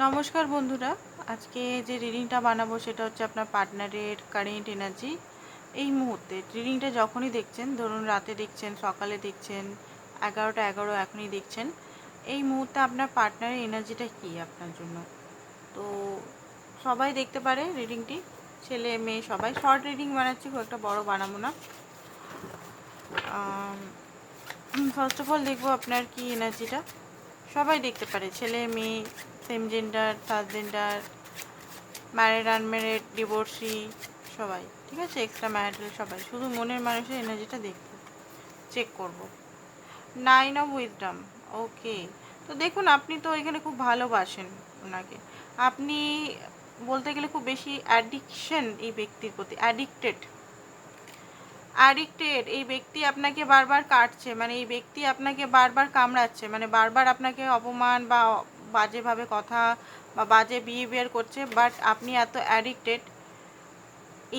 নমস্কার বন্ধুরা। আজকে যে রিডিংটা বানাবো সেটা হচ্ছে আপনার পার্টনারের কারেন্ট এনার্জি এই মুহূর্তে রিডিংটা যখনই দেখছেন, ধরুন রাতে দেখছেন, সকালে দেখছেন, এগারোটা এগারো এখনই দেখছেন, এই মুহূর্তে আপনার পার্টনারের এনার্জিটা কী আপনার জন্য? তো সবাই দেখতে পারে রিডিংটি ছেলে, মেয়ে সবাই। শর্ট রিডিং বানাচ্ছি, খুব একটা বড় বানাবো না। ফার্স্ট অফ অল দেখব আপনার কি এনার্জিটা সবাই দেখতে পারে, ছেলে, মেয়ে same gender third gender married unmarried divorcee সবাই, ঠিক আছে? এক্সট্রা ম্যারিটাল সবাই, শুধু মনের মানুষের এনার্জিটা দেখতে চেক করব। নাইন অফ উইথডাম ওকে তো দেখুন, আপনি তো এখানে খুব ভালোবাসেন ওনাকে। আপনি বলতে গেলে খুব বেশি অ্যাডিকশন এই ব্যক্তির প্রতি অ্যাডিক্টেড অ্যাডিক্টেড এই ব্যক্তি আপনাকে বারবার কাটছে মানে এই ব্যক্তি আপনাকে বারবার কামড়াচ্ছে মানে বারবার আপনাকে অপমান বা বাজেভাবে কথা বা বাজে বিহেভিয়ার করছে বাট আপনি এত অ্যাডিক্টেড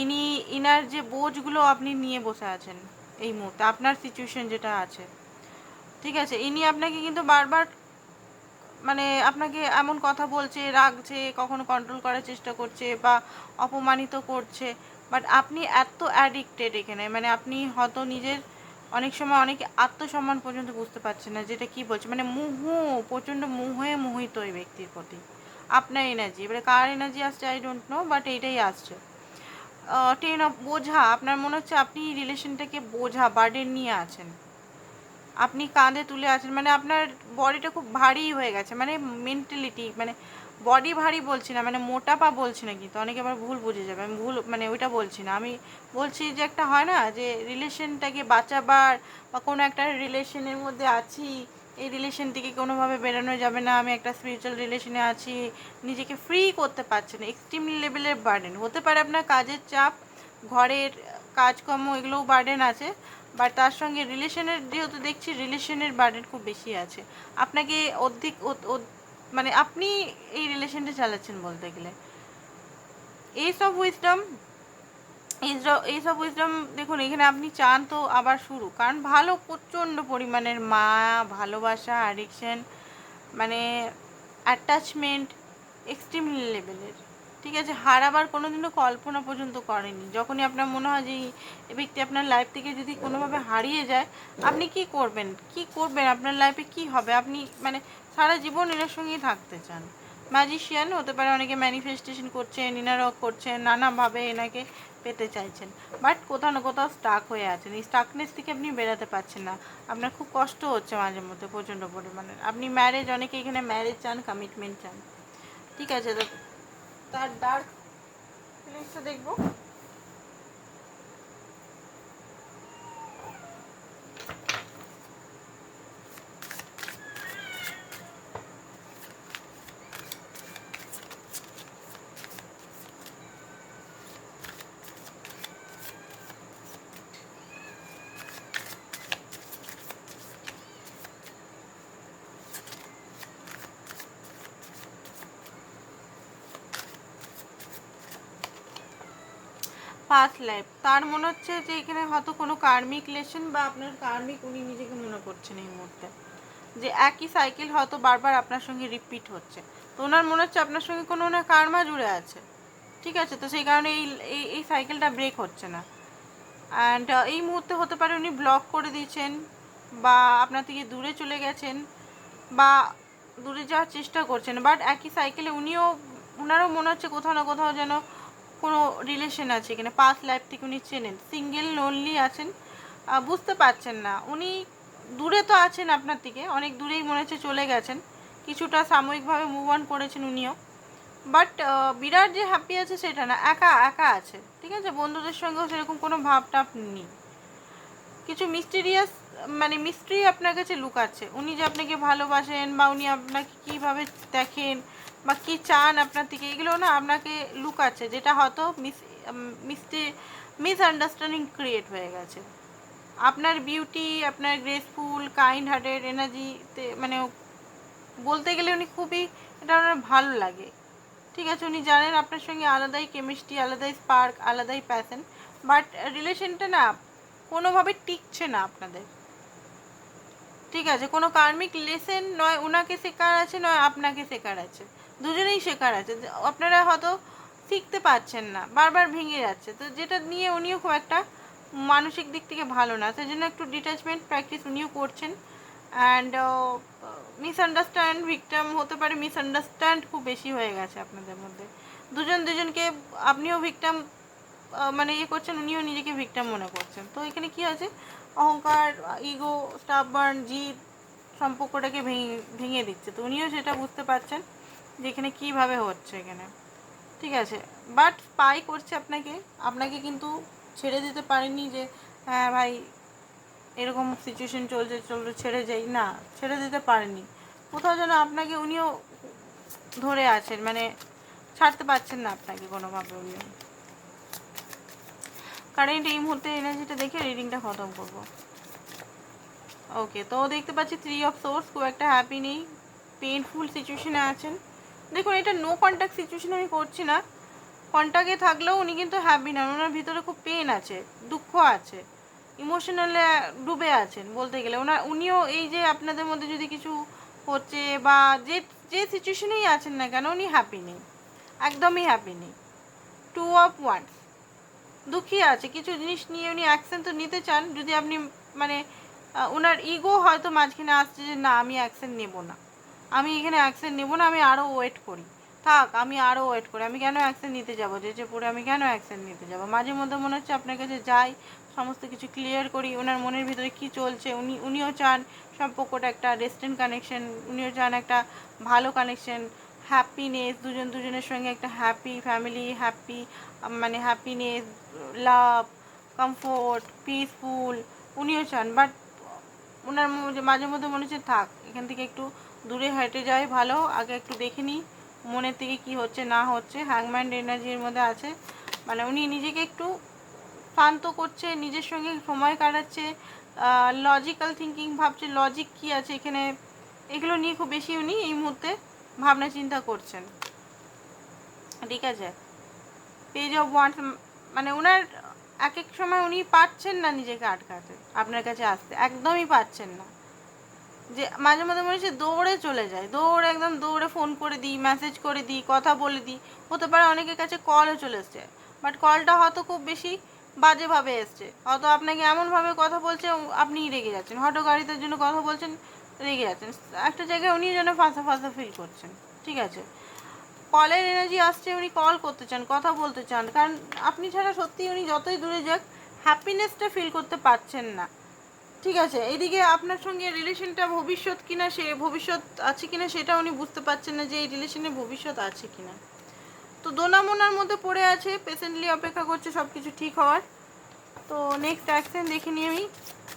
ইনি, ইনার যে বোঝগুলো আপনি নিয়ে বসে আছেন এই মুহূর্তে, আপনার সিচুয়েশন যেটা আছে, ঠিক আছে? ইনি আপনাকে কিন্তু বারবার মানে আপনাকে এমন কথা বলছে, রাগছে, কখনো কন্ট্রোল করার চেষ্টা করছে বা অপমানিত করছে বাট আপনি এত অ্যাডিক্টেড এখানে মানে আপনি হয়তো নিজের অনেক সময় অনেকে আত্মসম্মান পর্যন্ত বুঝতে পারছে না যেটা কি বলছে। মানে মুহ, প্রচণ্ড মুহে মোহিত ওই ব্যক্তির প্রতি। আপনার এনার্জি এবারে কার এনার্জি আসছে আই ডোন্ট নো বাট এইটাই আসছে। টেন অফ বোঝা, আপনার মনে হচ্ছে আপনি রিলেশনটাকে বোঝা বার্ডেন নিয়ে আছেন। আপনি কাঁধে তুলে আছেন মানে আপনার বডিটা খুব ভারী হয়ে গেছে মানে মেন্টালিটি মানে বডি ভারী বলছি না মানে মোটাপা বলছি না কিন্তু অনেকে আবার ভুল বুঝে যাবে, আমি ভুল মানে ওইটা বলছি না। আমি বলছি যে একটা হয় না, যে রিলেশনটাকে বাঁচাবার বা কোনো একটা রিলেশনের মধ্যে আছি, এই রিলেশন থেকে কোনোভাবে বেরোনো যাবে না, আমি একটা স্পিরিচুয়াল রিলেশনে আছি, নিজেকে ফ্রি করতে পারছি না এক্সট্রিম লেভেলের বার্ডেন হতে পারে আপনার কাজের চাপ, ঘরের কাজকর্ম, এগুলোও বার্ডেন আছে বাট তার সঙ্গে রিলেশনের, যেহেতু দেখছি রিলেশনের বার্ডেন খুব বেশি আছে। আপনাকে অধিক মানে আপনি এই রিলেশনটা চালাচ্ছেন বলতে গেলে। এইসব উইজডম এইসব উইজডম দেখুন, এখানে আপনি চান তো আবার শুরু। কারণ ভালো প্রচণ্ড পরিমাণের মা, ভালোবাসা অ্যাডিকশন মানে অ্যাটাচমেন্ট এক্সট্রিম লেভেলের ঠিক আছে হারাবার কোনো দিনও কল্পনা পর্যন্ত করেনি। যখনই আপনার মনে হয় যে এই ব্যক্তি আপনার লাইফ থেকে যদি কোনোভাবে হারিয়ে যায়, আপনি কি করবেন? কি করবেন? আপনার লাইফে কি হবে? আপনি মানে সারা জীবন এনার সঙ্গেই থাকতে চান। ম্যাজিশিয়ান হতে পারে, অনেকে ম্যানিফেস্টেশন করছেন ইনারও করছেন, নানাভাবে এনাকে পেতে চাইছেন। বাট কোথাও না কোথাও স্টাক হয়ে আছেন। এই স্টাকনেস থেকে আপনি বেরাতে পারছেন না। আপনার খুব কষ্ট হচ্ছে মাঝে মধ্যে প্রচণ্ড পরিমাণে। আপনি ম্যারেজ অনেকে এখানে ম্যারেজ চান কমিটমেন্ট চান। ঠিক আছে, তো তার ডার্ক ফিলিংসটা দেখব। পাস্ট লাইফ তার মনে হচ্ছে যে এখানে হয়তো কোনো কার্মিক লেশন বা আপনার কার্মিক উনি নিজেকে মনে করছেন এই মুহূর্তে। যে একই সাইকেল হয়তো বারবার আপনার সঙ্গে রিপিট হচ্ছে। তো ওনার মনে হচ্ছে আপনার সঙ্গে কোনো ওনার কার্মা জুড়ে আছে। ঠিক আছে? তো সেই কারণে এই এই সাইকেলটা ব্রেক হচ্ছে না। অ্যান্ড এই মুহূর্তে হতে পারে উনি ব্লক করে দিয়েছেন বা আপনার থেকে দূরে চলে গেছেন বা দূরে যাওয়ার চেষ্টা করছেন। বাট একই সাইকেলে উনিও ওনারও মনে হচ্ছে কোথাও না কোথাও যেন কোনো রিলেশন আছে এখানে পাস্ট লাইফ থেকে উনি চেনেন। সিঙ্গেল লোনলি আছেন বুঝতে পারছেন না। উনি দূরে তো আছেন আপনার থেকে অনেক দূরেই মনে হচ্ছে চলে গেছেন। কিছুটা সাময়িকভাবে মুভ অন করেছেন উনিও। বাট বিরাট যে হ্যাপি আছে সেটা না, একা একা আছে। ঠিক আছে? বন্ধুদের সঙ্গেও সেরকম কোনো ভাবটাপ নেই। কিছু মিস্টিরিয়াস মানে মিস্ট্রি আপনার কাছে লুকাচ্ছে। উনি যে আপনাকে ভালোবাসেন বা উনি আপনাকে কীভাবে দেখেন বা কী চান আপনার থেকে, এগুলো না আপনাকে লুকাচ্ছে যেটা হয়তো মিস মিস্টে মিসআন্ডারস্ট্যান্ডিং ক্রিয়েট হয়ে গেছে। আপনার বিউটি আপনার গ্রেসফুল কাইন্ড হার্টেড এনার্জিতে মানে বলতে গেলে উনি খুবই, এটা ওনার ভালো লাগে। ঠিক আছে, উনি জানেন আপনার সঙ্গে আলাদাই কেমিস্ট্রি আলাদাই স্পার্ক আলাদাই প্যাশন বাট রিলেশনটা না কোনোভাবে টিকছে না আপনাদের। ঠিক আছে, কোনো কার্মিক লেসেন নয় ওনাকে শেখার আছে, নয় আপনাকে শেখার আছে। দুজনেই শেখার আছে। আপনারা হয়তো শিখতে পারছেন না, বারবার ভেঙে যাচ্ছে। তো যেটা নিয়ে উনিও খুব একটা মানসিক দিক থেকে ভালো না, সেই জন্য একটু ডিট্যাচমেন্ট প্র্যাকটিস উনিও করছেন। অ্যান্ড মিসআন্ডারস্ট্যান্ড ভিকটাম হতে পারে মিসআন্ডারস্ট্যান্ড খুব বেশি হয়ে গেছে আপনাদের মধ্যে। দুজন দুজনকে আপনিও ভিকটাম মানে ইয়ে করছেন, উনিও নিজেকে ভিকটাম মনে করছেন। তো এখানে কি আছে অহংকার ইগো স্টাববার্ন জিদ সম্পর্কটাকে ভেঙে ভেঙে দিচ্ছে। তো উনিও সেটা বুঝতে পারছেন। যে এখানে কীভাবে হচ্ছে এখানে। ঠিক আছে বাট পাই করছে আপনাকে। আপনাকে কিন্তু ছেড়ে দিতে পারেনি যে হ্যাঁ ভাই, এরকম সিচুয়েশন চলছে চলছে ছেড়ে যাই। না, ছেড়ে দিতে পারেনি। কোথাও যেন আপনাকে উনিও ধরে আছেন মানে ছাড়তে পারছেন না আপনাকে কোনোভাবে উনিও কারেন্ট এই মুহূর্তে এনার্জিটা দেখে রিডিংটা খতম করব। ওকে তো দেখতে পাচ্ছি থ্রি অফ সোর্স খুব একটা হ্যাপি নেই। পেইনফুল সিচুয়েশনে আছেন। দেখুন, এটা নো কন্ট্যাক্ট সিচুয়েশন আমি করছি না। কন্ট্যাক্টে থাকলেও উনি কিন্তু হ্যাপি না, ওনার ভিতরে খুব পেন আছে, দুঃখ আছে ইমোশনালে ডুবে আছেন বলতে গেলে। ওনার, উনিও এই যে আপনাদের মধ্যে যদি কিছু হচ্ছে বা যে যে সিচুয়েশনেই আছেন না কেন, উনি হ্যাপি নেই, একদমই হ্যাপি নেই। টু অফ ওয়ান দুঃখী আছে, কিছু জিনিস নিয়ে উনি অ্যাকশন তো নিতে চান, যদি আপনি মানে ওনার ইগো হয়তো মাঝখানে আসছে যে না, আমি অ্যাকশন নেব না। আমি এখানে অ্যাকশন নেব না, আমি আরও ওয়েট করি। থাক, আমি আরও ওয়েট করি। আমি কেন অ্যাকশন নিতে যাব? যে যে পরে আমি কেন অ্যাকশন নিতে যাব? মাঝে মধ্যে মনে হচ্ছে আপনার কাছে যাই, সমস্ত কিছু ক্লিয়ার করি, ওনার মনের ভিতরে কি চলছে? উনি, উনিও চান সম্পর্কটা একটা রেস্টেন্ট কানেকশন উনিও চান একটা ভালো কানেকশন হ্যাপিনেস দুজন দুজনের সঙ্গে একটা হ্যাপি ফ্যামিলি হ্যাপি মানে হ্যাপিনেস লাভ কমফোর্ট পিসফুল উনিও চান। বাট ওনার মাঝে মধ্যে মনে হচ্ছে, থাক, এখান থেকে একটু দূরে হেঁটে যাই, ভালো। আগে একটু দেখে নিই, মনের থেকে কি হচ্ছে, না হচ্ছে। হ্যাংম্যান্ড এনার্জির মধ্যে আছে। মানে উনি নিজেকে একটু শান্ত করছে, নিজের সঙ্গে সময় কাটাচ্ছে। লজিক্যাল থিঙ্কিং ভাবছে লজিক কি আছে এখানে, এগুলো নিয়ে খুব বেশি উনি এই মুহূর্তে ভাবনা চিন্তা করছেন। ঠিক আছে? পেজ অফ ওয়ান্স মানে ওনার এক এক সময় উনি পাচ্ছেন না নিজেকে আটকাতে, আপনার কাছে আসতে। একদমই পাচ্ছেন না। যে মাঝে মাঝে মনে হচ্ছে দৌড়ে চলে যায়। দৌড়ে একদম দৌড়ে ফোন করে দিই মেসেজ করে দিই, কথা বলে দিই। হতে পারে অনেকের কাছে কলও চলে এসছে। বাট কলটা হয়তো খুব বেশি বাজেভাবে এসছে। হয়তো আপনাকে এমনভাবে কথা বলছে আপনিই রেগে যাচ্ছেন। হয়তো গাড়িতে জন্য কথা বলছেন, রেগে যাচ্ছেন। একটা জায়গায় উনি যেন ফাঁসা ফাঁসা ফিল করছেন। ঠিক আছে? কলের এনার্জি আসছে, উনি কল করতে চান, কথা বলতে চান। কারণ আপনি ছাড়া সত্যি উনি যতই দূরে যাক হ্যাপিনেসটা ফিল করতে পারছেন না। ঠিক আছে এইদিকে আপনার সঙ্গে রিলেশনটা ভবিষ্যৎ কিনা, সে ভবিষ্যৎ আছে কিনা সেটা উনি বুঝতে পারছেন না যে এই রিলেশনে ভবিষ্যৎ আছে কিনা। তো দোনামোনার মধ্যে পড়ে আছে পেশেন্টলি অপেক্ষা করছে সব কিছু ঠিক হওয়ার। তো নেক্সট অ্যাকশন দেখে নিয়ে আমি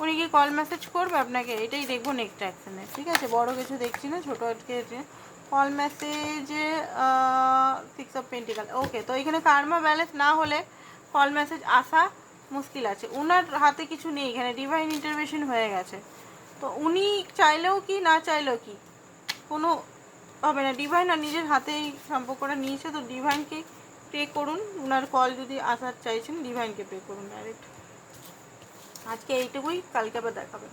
উনি কি কল মেসেজ করবে, আপনাকে এটাই দেখব নেক্সট অ্যাকশনে ঠিক আছে, বড় কিছু দেখছি না, ছোটো আজকে কল মেসেজে সিক্স অফ পেন্টিকাল ওকে তো এখানে কার্মা ব্যালেন্স না হলে কল মেসেজ আসা মুশকিল আছে। ওনার হাতে কিছু নেই, এখানে ডিভাইন ইন্টারভেশন হয়ে গেছে। তো উনি চাইলেও কি, না চাইলেও কি? কোনো হবে না ডিভাইন আর নিজের হাতেই সম্পর্কটা নিয়েছে, তো ডিভাইনকে পে করুন। ওনার কল যদি আসার চাইছেন ডিভাইনকে পে করুন ডাইরেক্ট আজকে এইটুকুই, কালকে আবার দেখাবেন।